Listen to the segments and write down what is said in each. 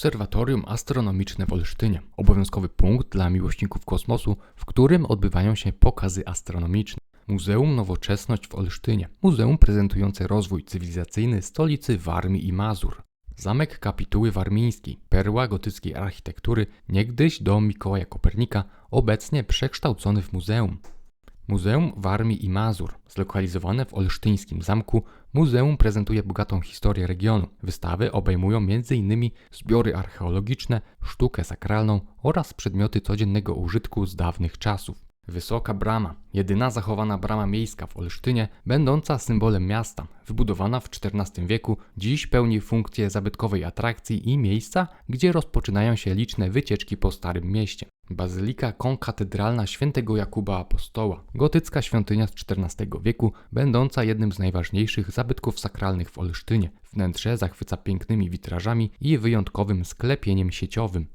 Obserwatorium Astronomiczne w Olsztynie. Obowiązkowy punkt dla miłośników kosmosu, w którym odbywają się pokazy astronomiczne. Muzeum Nowoczesność w Olsztynie. Muzeum prezentujące rozwój cywilizacyjny stolicy Warmii i Mazur. Zamek Kapituły Warmińskiej, perła gotyckiej architektury, niegdyś dom Mikołaja Kopernika, obecnie przekształcony w muzeum. Muzeum Warmii i Mazur, zlokalizowane w olsztyńskim zamku, muzeum prezentuje bogatą historię regionu. Wystawy obejmują m.in. zbiory archeologiczne, sztukę sakralną oraz przedmioty codziennego użytku z dawnych czasów. Wysoka brama, jedyna zachowana brama miejska w Olsztynie, będąca symbolem miasta, wybudowana w XIV wieku, dziś pełni funkcję zabytkowej atrakcji i miejsca, gdzie rozpoczynają się liczne wycieczki po Starym Mieście. Bazylika konkatedralna świętego Jakuba Apostoła, gotycka świątynia z XIV wieku, będąca jednym z najważniejszych zabytków sakralnych w Olsztynie. Wnętrze zachwyca pięknymi witrażami i wyjątkowym sklepieniem sieciowym.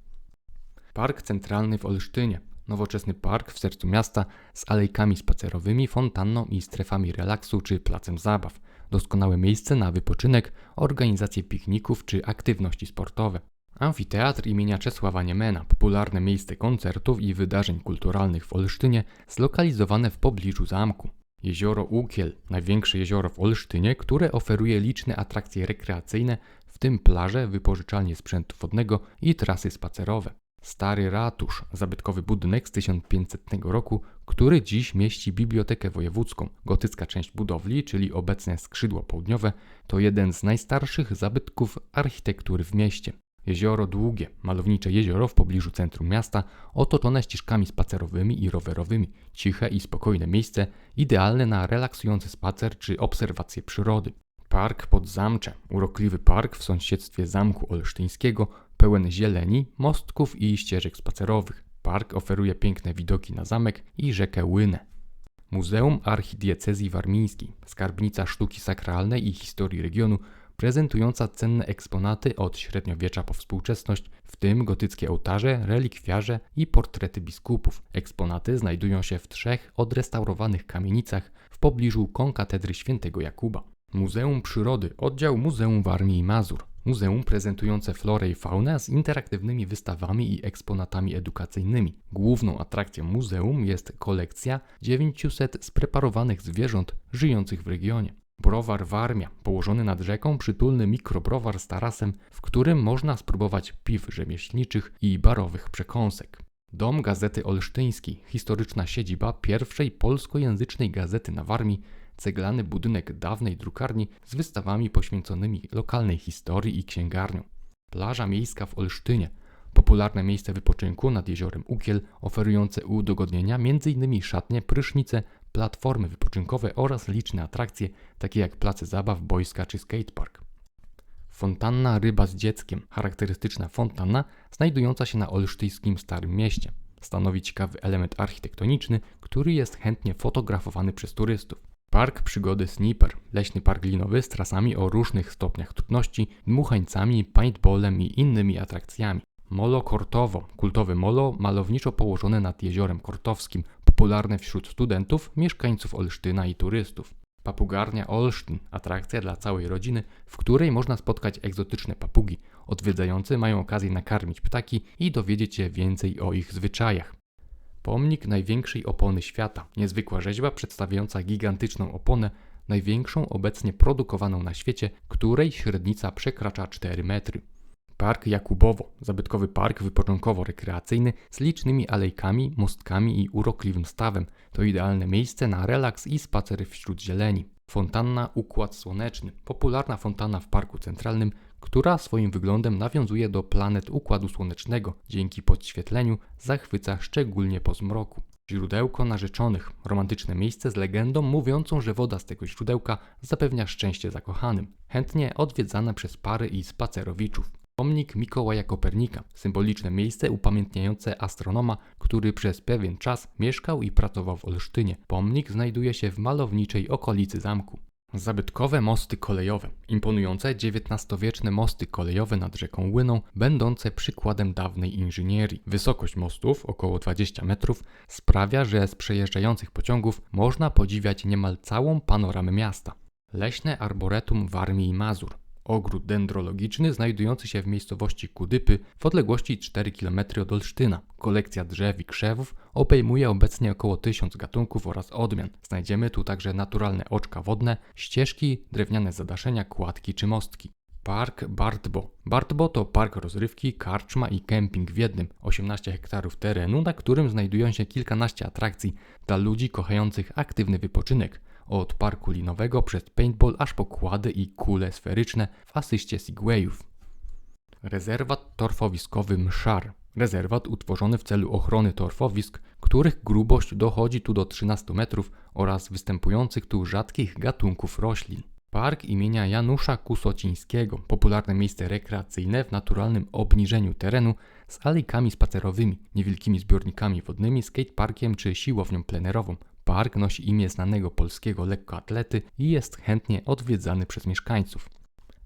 Park Centralny w Olsztynie, nowoczesny park w sercu miasta z alejkami spacerowymi, fontanną i strefami relaksu czy placem zabaw. Doskonałe miejsce na wypoczynek, organizację pikników czy aktywności sportowe. Amfiteatr imienia Czesława Niemena, popularne miejsce koncertów i wydarzeń kulturalnych w Olsztynie, zlokalizowane w pobliżu zamku. Jezioro Ukiel, największe jezioro w Olsztynie, które oferuje liczne atrakcje rekreacyjne, w tym plaże, wypożyczalnie sprzętu wodnego i trasy spacerowe. Stary ratusz, zabytkowy budynek z 1500 roku, który dziś mieści Bibliotekę Wojewódzką. Gotycka część budowli, czyli obecne skrzydło południowe, to jeden z najstarszych zabytków architektury w mieście. Jezioro Długie, malownicze jezioro w pobliżu centrum miasta, otoczone ścieżkami spacerowymi i rowerowymi. Ciche i spokojne miejsce, idealne na relaksujący spacer czy obserwację przyrody. Park Podzamcze, urokliwy park w sąsiedztwie Zamku Olsztyńskiego, pełen zieleni, mostków i ścieżek spacerowych. Park oferuje piękne widoki na zamek i rzekę Łynę. Muzeum Archidiecezji Warmińskiej, skarbnica sztuki sakralnej i historii regionu, prezentująca cenne eksponaty od średniowiecza po współczesność, w tym gotyckie ołtarze, relikwiarze i portrety biskupów. Eksponaty znajdują się w trzech odrestaurowanych kamienicach w pobliżu konkatedry świętego Jakuba. Muzeum Przyrody, oddział Muzeum Warmii i Mazur. Muzeum prezentujące florę i faunę z interaktywnymi wystawami i eksponatami edukacyjnymi. Główną atrakcją muzeum jest kolekcja 900 spreparowanych zwierząt żyjących w regionie. Browar Warmia, położony nad rzeką, przytulny mikrobrowar z tarasem, w którym można spróbować piw rzemieślniczych i barowych przekąsek. Dom Gazety Olsztyńskiej, historyczna siedziba pierwszej polskojęzycznej gazety na Warmii, ceglany budynek dawnej drukarni z wystawami poświęconymi lokalnej historii i księgarnią. Plaża miejska w Olsztynie, popularne miejsce wypoczynku nad jeziorem Ukiel, oferujące udogodnienia m.in. szatnie, prysznice, platformy wypoczynkowe oraz liczne atrakcje, takie jak place zabaw, boiska czy skatepark. Fontanna Ryba z dzieckiem, charakterystyczna fontanna znajdująca się na olsztyńskim Starym Mieście. Stanowi ciekawy element architektoniczny, który jest chętnie fotografowany przez turystów. Park Przygody Sniper, leśny park linowy z trasami o różnych stopniach trudności, dmuchańcami, paintballem i innymi atrakcjami. Molo Kortowo, kultowe molo malowniczo położone nad jeziorem Kortowskim, popularne wśród studentów, mieszkańców Olsztyna i turystów. Papugarnia Olsztyn, atrakcja dla całej rodziny, w której można spotkać egzotyczne papugi. Odwiedzający mają okazję nakarmić ptaki i dowiedzieć się więcej o ich zwyczajach. Pomnik największej opony świata. Niezwykła rzeźba przedstawiająca gigantyczną oponę, największą obecnie produkowaną na świecie, której średnica przekracza 4 metry. Park Jakubowo, zabytkowy park wypoczynkowo-rekreacyjny z licznymi alejkami, mostkami i urokliwym stawem. To idealne miejsce na relaks i spacer wśród zieleni. Fontanna Układ Słoneczny, popularna fontanna w Parku Centralnym, która swoim wyglądem nawiązuje do planet Układu Słonecznego. Dzięki podświetleniu zachwyca szczególnie po zmroku. Źródełko narzeczonych, romantyczne miejsce z legendą mówiącą, że woda z tego źródełka zapewnia szczęście zakochanym, chętnie odwiedzane przez pary i spacerowiczów. Pomnik Mikołaja Kopernika, symboliczne miejsce upamiętniające astronoma, który przez pewien czas mieszkał i pracował w Olsztynie. Pomnik znajduje się w malowniczej okolicy zamku. Zabytkowe mosty kolejowe, imponujące XIX-wieczne mosty kolejowe nad rzeką Łyną, będące przykładem dawnej inżynierii. Wysokość mostów, około 20 metrów, sprawia, że z przejeżdżających pociągów można podziwiać niemal całą panoramę miasta. Leśne arboretum Warmii i Mazur, Ogród dendrologiczny znajdujący się w miejscowości Kudypy w odległości 4 km od Olsztyna. Kolekcja drzew i krzewów obejmuje obecnie około 1000 gatunków oraz odmian. Znajdziemy tu także naturalne oczka wodne, ścieżki, drewniane zadaszenia, kładki czy mostki. Park Bartbo. Bartbo to park rozrywki, karczma i kemping w jednym. 18 hektarów terenu, na którym znajdują się kilkanaście atrakcji dla ludzi kochających aktywny wypoczynek. Od parku linowego przez paintball aż po kłady i kule sferyczne w asyście Segwayów. Rezerwat torfowiskowy Mszar. Rezerwat utworzony w celu ochrony torfowisk, których grubość dochodzi tu do 13 metrów oraz występujących tu rzadkich gatunków roślin. Park imienia Janusza Kusocińskiego, popularne miejsce rekreacyjne w naturalnym obniżeniu terenu z alejkami spacerowymi, niewielkimi zbiornikami wodnymi, skateparkiem czy siłownią plenerową. Park nosi imię znanego polskiego lekkoatlety i jest chętnie odwiedzany przez mieszkańców.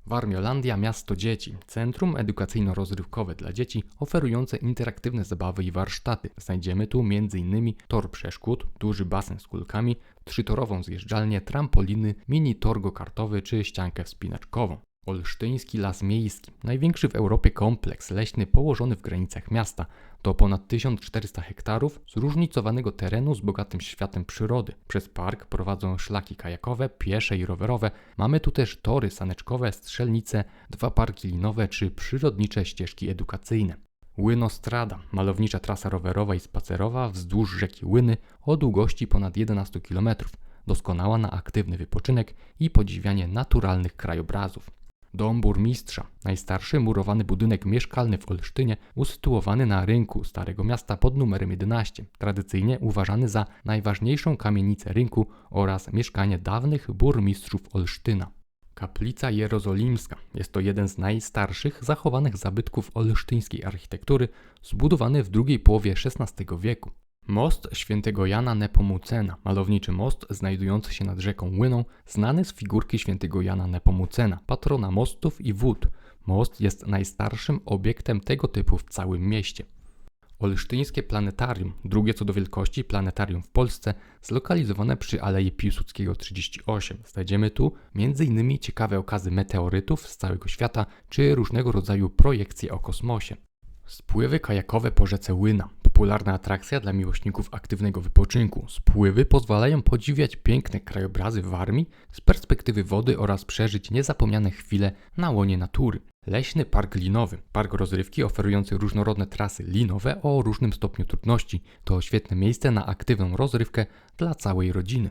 Warmiolandia Miasto Dzieci, centrum edukacyjno-rozrywkowe dla dzieci oferujące interaktywne zabawy i warsztaty. Znajdziemy tu m.in. tor przeszkód, duży basen z kulkami, trzytorową zjeżdżalnię, trampoliny, mini tor go-kartowy czy ściankę wspinaczkową. Olsztyński Las Miejski, największy w Europie kompleks leśny położony w granicach miasta. To ponad 1400 hektarów zróżnicowanego terenu z bogatym światem przyrody. Przez park prowadzą szlaki kajakowe, piesze i rowerowe. Mamy tu też tory saneczkowe, strzelnice, dwa parki linowe czy przyrodnicze ścieżki edukacyjne. Łynostrada, malownicza trasa rowerowa i spacerowa wzdłuż rzeki Łyny o długości ponad 11 km, doskonała na aktywny wypoczynek i podziwianie naturalnych krajobrazów. Dom burmistrza, najstarszy murowany budynek mieszkalny w Olsztynie, usytuowany na rynku Starego Miasta pod numerem 11, tradycyjnie uważany za najważniejszą kamienicę rynku oraz mieszkanie dawnych burmistrzów Olsztyna. Kaplica Jerozolimska jest to jeden z najstarszych zachowanych zabytków olsztyńskiej architektury, zbudowany w drugiej połowie XVI wieku. Most świętego Jana Nepomucena, malowniczy most znajdujący się nad rzeką Łyną, znany z figurki świętego Jana Nepomucena, patrona mostów i wód. Most jest najstarszym obiektem tego typu w całym mieście. Olsztyńskie Planetarium, drugie co do wielkości planetarium w Polsce, zlokalizowane przy Alei Piłsudskiego 38. Znajdziemy tu m.in. ciekawe okazy meteorytów z całego świata, czy różnego rodzaju projekcje o kosmosie. Spływy kajakowe po rzece Łyna. Popularna atrakcja dla miłośników aktywnego wypoczynku. Spływy pozwalają podziwiać piękne krajobrazy Warmii z perspektywy wody oraz przeżyć niezapomniane chwile na łonie natury. Leśny Park Linowy, park rozrywki oferujący różnorodne trasy linowe o różnym stopniu trudności. To świetne miejsce na aktywną rozrywkę dla całej rodziny.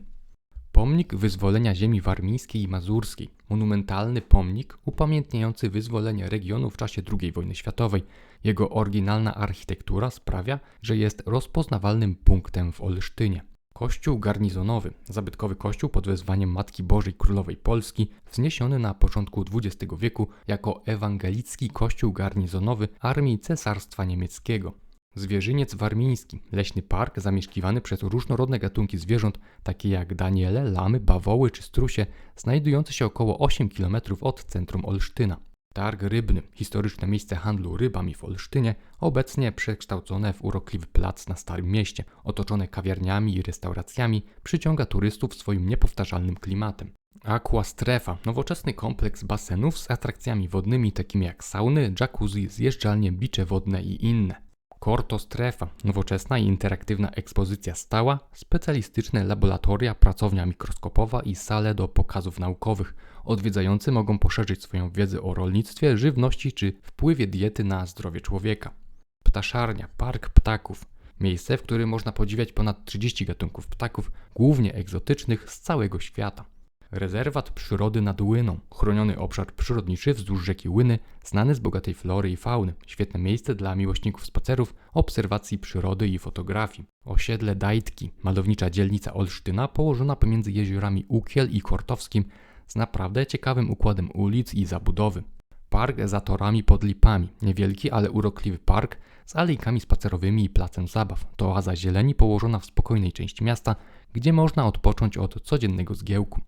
Pomnik wyzwolenia ziemi warmińskiej i mazurskiej. Monumentalny pomnik upamiętniający wyzwolenie regionu w czasie II wojny światowej. Jego oryginalna architektura sprawia, że jest rozpoznawalnym punktem w Olsztynie. Kościół garnizonowy, zabytkowy kościół pod wezwaniem Matki Bożej Królowej Polski, wzniesiony na początku XX wieku jako ewangelicki kościół garnizonowy Armii Cesarstwa Niemieckiego. Zwierzyniec warmiński, leśny park zamieszkiwany przez różnorodne gatunki zwierząt, takie jak daniele, lamy, bawoły czy strusie, znajdujący się około 8 km od centrum Olsztyna. Targ rybny, historyczne miejsce handlu rybami w Olsztynie, obecnie przekształcone w urokliwy plac na Starym Mieście, otoczone kawiarniami i restauracjami, przyciąga turystów swoim niepowtarzalnym klimatem. Aqua Strefa, nowoczesny kompleks basenów z atrakcjami wodnymi takimi jak sauny, jacuzzi, zjeżdżalnie, bicze wodne i inne. Korto Strefa, nowoczesna i interaktywna ekspozycja stała, specjalistyczne laboratoria, pracownia mikroskopowa i sale do pokazów naukowych. Odwiedzający mogą poszerzyć swoją wiedzę o rolnictwie, żywności czy wpływie diety na zdrowie człowieka. Ptaszarnia, park ptaków. Miejsce, w którym można podziwiać ponad 30 gatunków ptaków, głównie egzotycznych z całego świata. Rezerwat przyrody nad Łyną, chroniony obszar przyrodniczy wzdłuż rzeki Łyny, znany z bogatej flory i fauny, świetne miejsce dla miłośników spacerów, obserwacji przyrody i fotografii. Osiedle Dajtki, malownicza dzielnica Olsztyna położona pomiędzy jeziorami Ukiel i Kortowskim z naprawdę ciekawym układem ulic i zabudowy. Park za torami pod lipami, niewielki, ale urokliwy park z alejkami spacerowymi i placem zabaw. To oaza zieleni położona w spokojnej części miasta, gdzie można odpocząć od codziennego zgiełku.